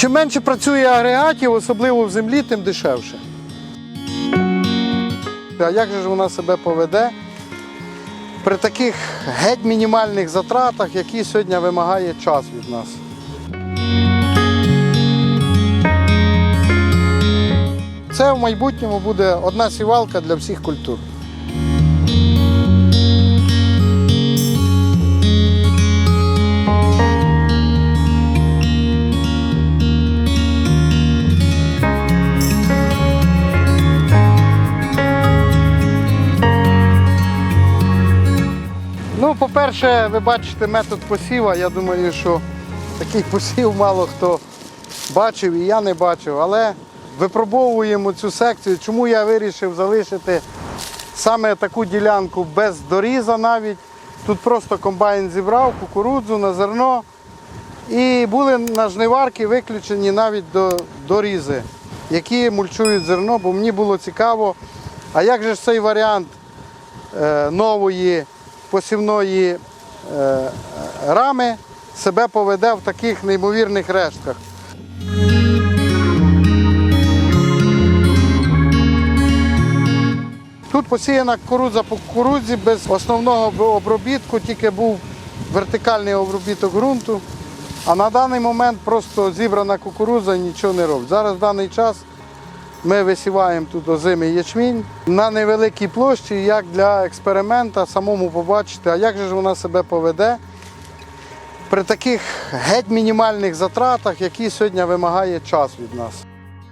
Чим менше працює агрегатів, особливо в землі, тим дешевше. А як же ж вона себе поведе при таких геть мінімальних затратах, які сьогодні вимагає час від нас? Це в майбутньому буде одна сівалка для всіх культур. Ну, по-перше, ви бачите метод посіва. Я думаю, що такий посів мало хто бачив і я не бачив. Але випробовуємо цю секцію. Чому я вирішив залишити саме таку ділянку без доріза навіть. Тут просто комбайн зібрав кукурудзу на зерно. І були на жниварки виключені навіть до дорізи, які мульчують зерно, бо мені було цікаво, а як же ж цей варіант е, нової посівної е, рами себе поведе в таких неймовірних рештках. Тут посіяна кукурудза по кукурудзі без основного обробітку, тільки був вертикальний обробіток ґрунту. А на даний момент просто зібрана кукурудза і нічого не робить. Зараз в даний час ми висіваємо тут озимий ячмінь на невеликій площі, як для експеримента, самому побачити, а як же ж вона себе поведе при таких геть мінімальних затратах, які сьогодні вимагає час від нас.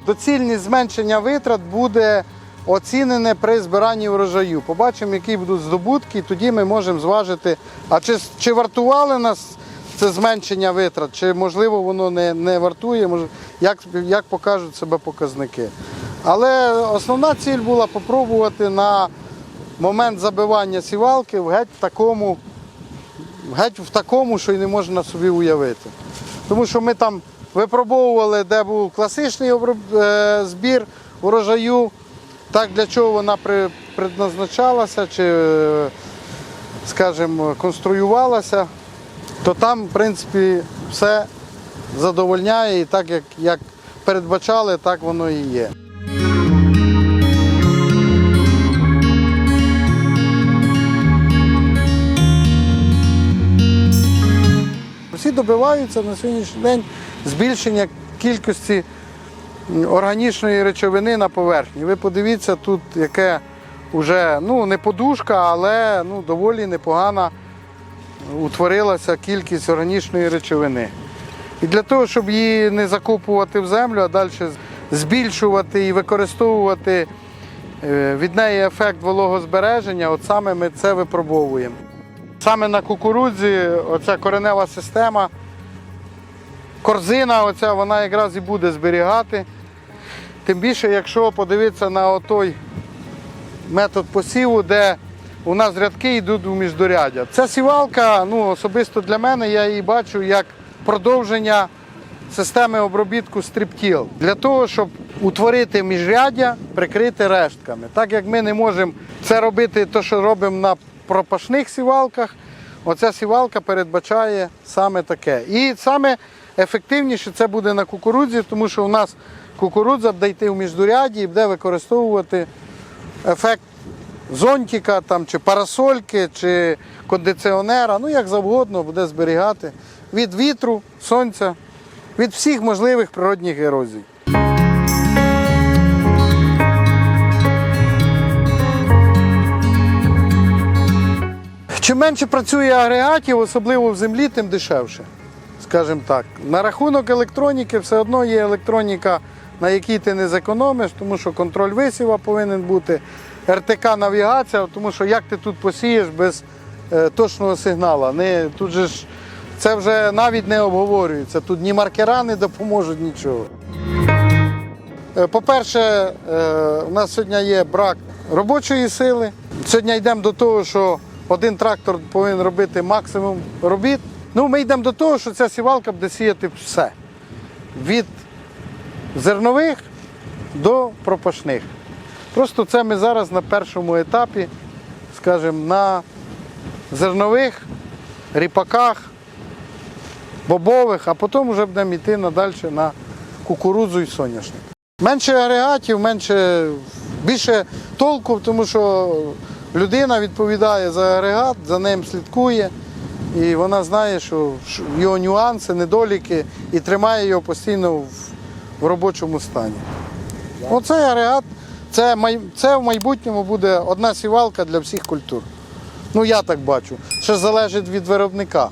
Доцільність зменшення витрат буде оцінене при збиранні врожаю. Побачимо, які будуть здобутки, і тоді ми можемо зважити, а чи, чи вартували нас це зменшення витрат, чи можливо воно не, не вартує, як, як покажуть себе показники. Але основна ціль була спробувати на момент забивання сівалки в геть такому, геть в такому, що й не можна собі уявити. Тому що ми там випробовували, де був класичний е, збір урожаю, так для чого вона предназначалася, чи, е, скажімо, конструювалася, то там, в принципі, все задовольняє і так, як, як передбачали, так воно і є. Добиваються на сьогоднішній день збільшення кількості органічної речовини на поверхні. Ви подивіться, тут яке вже ну, не подушка, але ну, доволі непогана утворилася кількість органічної речовини. І для того, щоб її не закопувати в землю, а далі збільшувати і використовувати е, від неї ефект вологозбереження, от саме ми це випробовуємо. Саме на кукурудзі оця коренева система, корзина, оця, вона якраз і буде зберігати. Тим більше, якщо подивитися на той метод посіву, де у нас рядки йдуть у міждорядя. Ця сівалка, ну, особисто для мене, я її бачу як продовження системи обробітку стріптіл. Для того, щоб утворити міжряддя, прикрити рештками. Так як ми не можемо це робити, то, що робимо на пропашних сівалках, оця сівалка передбачає саме таке. І саме ефективніше це буде на кукурудзі, тому що у нас кукурудза буде йти в міждоряді і буде використовувати ефект зонтика там, чи парасольки, чи кондиціонера, ну як завгодно буде зберігати від вітру, сонця, від всіх можливих природних ерозій. Чим менше працює агрегатів, особливо в землі, тим дешевше. Скажімо так. На рахунок електроніки все одно є електроніка, на якій ти не зекономиш, тому що контроль висіва повинен бути, РТК-навігація, тому що як ти тут посієш без е, точного сигналу. Не, тут же ж це вже навіть не обговорюється. Тут ні маркера не допоможуть нічого. Е, По-перше, е, у нас сьогодні є брак робочої сили. Сьогодні йдемо до того, що один трактор повинен робити максимум робіт. Ну, ми йдемо до того, що ця сівалка буде сіяти все. Від зернових до пропашних. Просто це ми зараз на першому етапі, скажімо, на зернових, ріпаках, бобових, а потім вже будемо йти надалі на кукурудзу і соняшник. Менше агрегатів, менше, більше толку, тому що людина відповідає за агрегат, за ним слідкує, і вона знає, що його нюанси, недоліки, і тримає його постійно в, в робочому стані. Оцей агрегат, це, це в майбутньому буде одна сівалка для всіх культур. Ну я так бачу. Ще залежить від виробника.